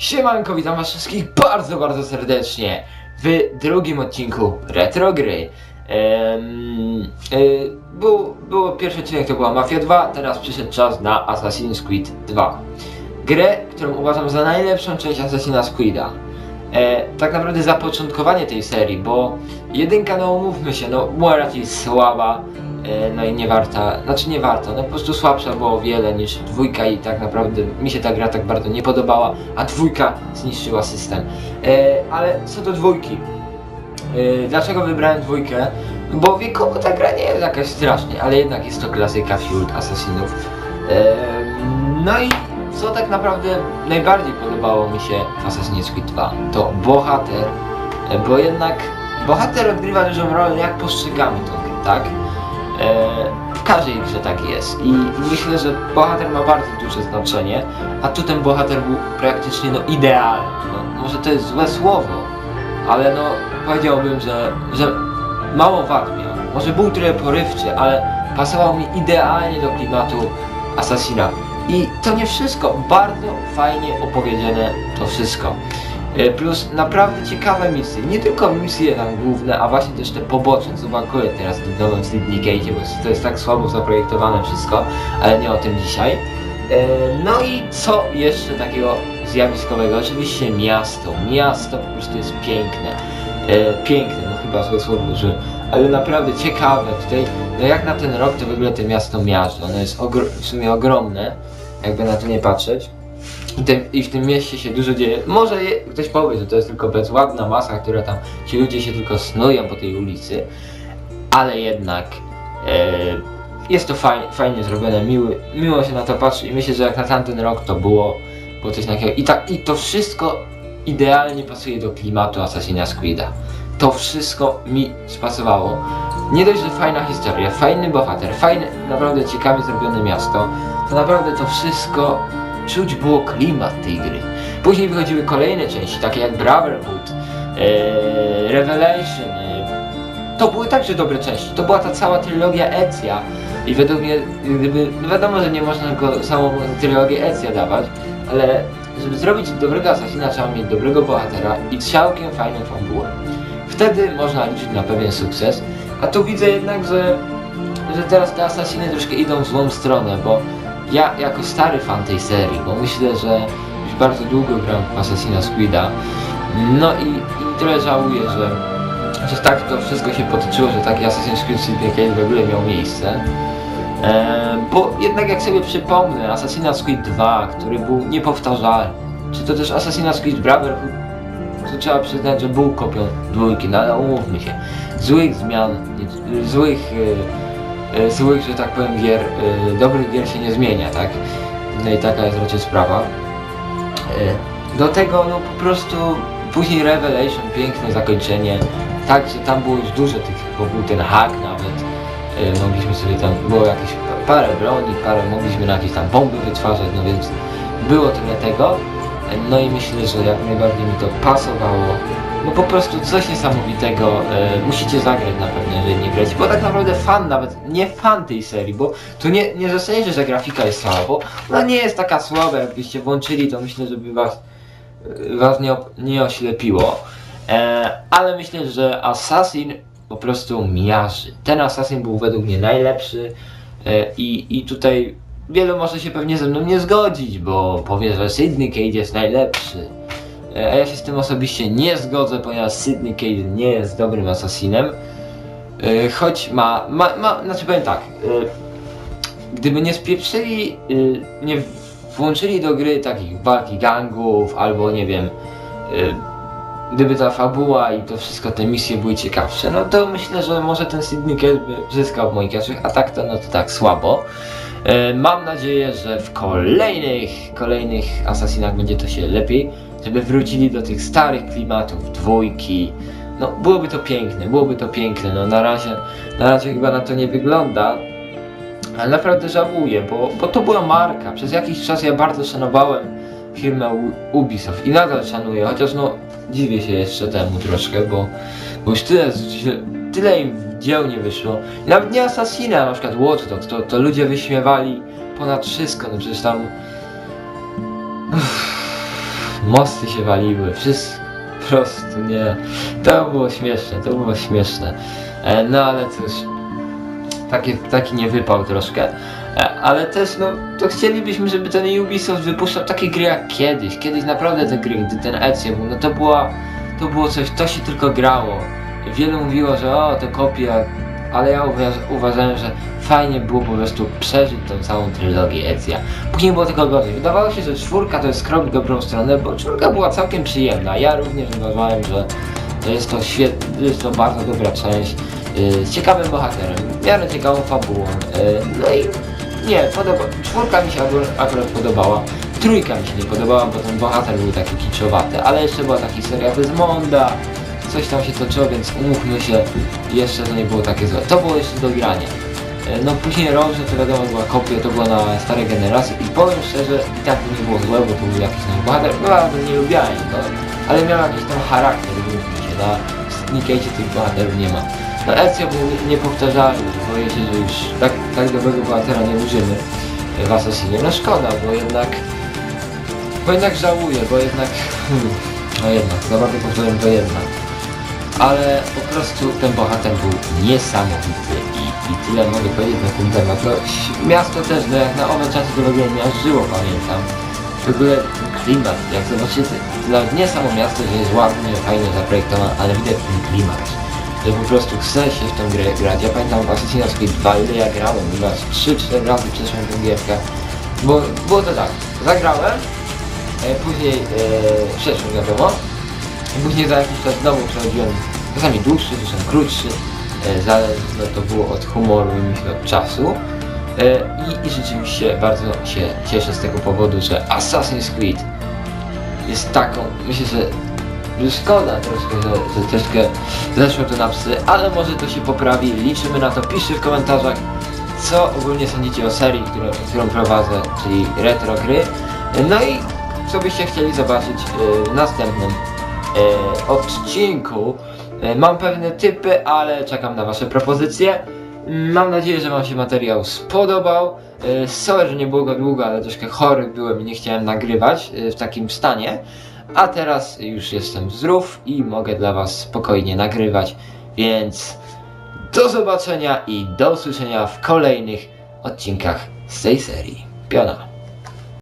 Siemanko, witam was wszystkich bardzo, bardzo serdecznie w drugim odcinku Retro Gry. Ehm, y, był, było pierwszy odcinek to była Mafia 2, teraz przyszedł czas na Assassin's Creed 2. Grę, którą uważam za najlepszą część Assassin's Creed'a. E, tak naprawdę zapoczątkowanie tej serii, bo jedynka, no umówmy się, no była raczej słaba, e, no i nie warta, znaczy nie warta, no po prostu słabsza było o wiele niż dwójka i tak naprawdę mi się ta gra tak bardzo nie podobała, a dwójka zniszczyła system. E, ale co do dwójki, e, dlaczego wybrałem dwójkę? Bo wiekowo ta gra nie jest jakaś strasznie, ale jednak jest to klasyka wśród asasynów. E, no i co tak naprawdę najbardziej podobało mi się w Assassin's Creed 2 to bohater, e, bo jednak bohater odgrywa dużą rolę jak postrzegamy tą grę, tak? E, w każdej grze tak jest i myślę, że bohater ma bardzo duże znaczenie, a tu ten bohater był praktycznie no idealny. No, może to jest złe słowo, ale no powiedziałbym, że, że mało wad miał. Może był trochę porywczy, ale pasował mi idealnie do klimatu Assassina. I to nie wszystko, bardzo fajnie opowiedziane to wszystko. E, Plus naprawdę ciekawe misje, nie tylko misje tam główne, a właśnie też te poboczne, co brakuje teraz w tym nowym Sydney Gate, bo to jest tak słabo zaprojektowane wszystko, ale nie o tym dzisiaj. E, No i co jeszcze takiego zjawiskowego? Oczywiście miasto. Miasto po prostu jest piękne. E, Piękne, no chyba złe słowo użyłem, ale naprawdę ciekawe tutaj. No jak na ten rok to w ogóle to miasto miażdży. Ono jest w sumie ogromne, jakby na to nie patrzeć. I, te, I w tym mieście się dużo dzieje. Może je, ktoś powie, że to jest tylko bezładna masa, która tam, ci ludzie się tylko snują po tej ulicy, ale jednak e, jest to fajnie, fajnie zrobione, miły, miło się na to patrzy i myślę, że jak na tamten rok to było, było coś takiego. I, tak, I to wszystko idealnie pasuje do klimatu Assassin's Creed'a. To wszystko mi spasowało. Nie dość, że fajna historia, fajny bohater, fajne, naprawdę ciekawie zrobione miasto, to naprawdę to wszystko czuć było klimat tej gry. Później wychodziły kolejne części, takie jak Brotherhood, e, Revelation. E, to były także dobre części. To była ta cała trylogia Ezja. I według mnie, gdyby, no wiadomo, że nie można go samą trylogię Ezja dawać, ale żeby zrobić dobrego asasina trzeba mieć dobrego bohatera i całkiem fajną fabułę. Wtedy można liczyć na pewien sukces. A tu widzę jednak, że, że teraz te asasiny troszkę idą w złą stronę, bo ja jako stary fan tej serii, bo myślę, że już bardzo długo gram w Assassin's Creed'a, no i, i trochę żałuję, że, że tak to wszystko się potoczyło, że taki Assassin's Creed Syndicate w ogóle miał miejsce. E, bo jednak jak sobie przypomnę, Assassin's Creed 2, który był niepowtarzalny, czy to też Assassin's Creed Brotherhood, to trzeba przyznać, że był kopią dwójki, no ale umówmy się, złych zmian, złych, e, złych, że tak powiem, gier, e, dobrych gier się nie zmienia, tak? No i taka jest raczej sprawa. E, Do tego, no po prostu, później Revelation, piękne zakończenie, tak, że tam było już dużo tych, bo był ten hack nawet, e, mogliśmy sobie tam, było jakieś pa- parę broni, parę, mogliśmy na jakieś tam bomby wytwarzać, no więc było tyle tego. E, No i myślę, że jak najbardziej mi to pasowało. No po prostu coś niesamowitego. E, musicie zagrać na pewno, jeżeli nie gracie. Bo tak naprawdę fan nawet, nie fan tej serii, bo tu nie, nie zostaniecie, że grafika jest słaba, bo ona nie jest taka słaba, jakbyście włączyli, to myślę, że by was, e, was nie, nie oślepiło. E, ale myślę, że Assassin po prostu miaży. Ten Assassin był według mnie najlepszy e, i, i tutaj wielu może się pewnie ze mną nie zgodzić, bo powie, że Sydney Cage jest najlepszy. E, A ja się z tym osobiście nie zgodzę, ponieważ Sydney Cage nie jest dobrym asasinem. E, Choć ma, ma, ma znaczy powiem tak, e, gdyby nie spieprzyli, nie włączyli do gry takich walki gangów, albo nie wiem, gdyby ta fabuła i to wszystko, te misje były ciekawsze, no to myślę, że może ten Sydney Cage by zyskał w moich oczach, a tak to no to tak słabo. Mam nadzieję, że w kolejnych, kolejnych Assassinach będzie to się lepiej, żeby wrócili do tych starych klimatów, dwójki. No, byłoby to piękne, byłoby to piękne. No, na razie, na razie chyba na to nie wygląda, ale naprawdę żałuję, bo, bo to była marka. Przez jakiś czas ja bardzo szanowałem firmę Ubisoft i nadal szanuję, chociaż no dziwię się jeszcze temu troszkę, bo, bo już tyle, tyle im dzieł nie wyszło. Nawet nie Assassina, na przykład Watch Dogs, to, to ludzie wyśmiewali ponad wszystko, no przecież tam... Uff, mosty się waliły, wszystko po prostu nie. To było śmieszne, to było śmieszne. E, no ale cóż, taki, taki nie wypał troszkę. E, Ale też, no, to chcielibyśmy, żeby ten Ubisoft wypuszczał takie gry jak kiedyś. Kiedyś naprawdę te gry, gdy ten Ezio był, no to była, to było coś, to się tylko grało. Wielu mówiło, że o, to kopia, ale ja uważ, uważałem, że fajnie było po prostu przeżyć tą całą trylogię Ezia. Później było tylko gorzej. Wydawało się, że czwórka to jest krok w dobrą stronę, bo czwórka była całkiem przyjemna. Ja również uważałem, że to jest to świetnie, jest to bardzo dobra część yy, z ciekawym bohaterem, w miarę ciekawą fabułą. Yy, no i nie, podoba, czwórka mi się akurat, podobała. Trójka mi się nie podobała, bo ten bohater był taki kiczowaty, ale jeszcze była taki seria Desmonda, coś tam się toczyło, więc umówmy się, jeszcze to nie było takie złe. To było jeszcze do grania. E, No później Roże to wiadomo była kopia, to było na starej generacji i powiem szczerze, i tak to nie było złe, bo to był jakiś nowy bohater, bardzo nie lubiałem go, ale miał jakiś tam charakter, umówmy się, na Sneakage tych bohaterów nie ma. No Ezio był niepowtarzalny, boję się, że już tak, tak dobrego bohatera nie użymy w Assassinie. No szkoda, bo jednak, bo jednak żałuję, bo jednak, hmm, no jednak, za bardzo powtarzam to jednak ale po prostu ten bohater był niesamowity i, i tyle mogę powiedzieć na ten temat. No, miasto też, no jak na owe czasy to w ogóle aż żyło, pamiętam. W ogóle klimat, jak zobaczycie, nawet nie samo miasto, że jest ładnie, fajnie zaprojektowane, ale widać ten klimat. Że po prostu chce się w tą grę grać. Ja pamiętam Assassin's Creed 2, ile ja grałem, chyba 3-4 razy przeszłem tę gierkę. Bo było to tak, zagrałem, e, później e, przeszłem wiadomo, później za jakiś czas znowu przechodziłem czasami dłuższy, czasami krótszy, e, zależne to było od humoru i od czasu. E, i, I rzeczywiście bardzo się cieszę z tego powodu, że Assassin's Creed jest taką, myślę, że, szkoda troszkę, że, że troszkę zeszło to na psy, ale może to się poprawi, liczymy na to, piszcie w komentarzach, co ogólnie sądzicie o serii, którą, którą prowadzę, czyli retro gry. No i co byście chcieli zobaczyć e, w następnym odcinku. E, mam pewne typy, ale czekam na Wasze propozycje. Mam nadzieję, że Wam się materiał spodobał. E, sorry, że nie było go długo, ale troszkę chory byłem i nie chciałem nagrywać e, w takim stanie. A teraz już jestem zdrów i mogę dla Was spokojnie nagrywać, więc do zobaczenia i do usłyszenia w kolejnych odcinkach z tej serii. Piona.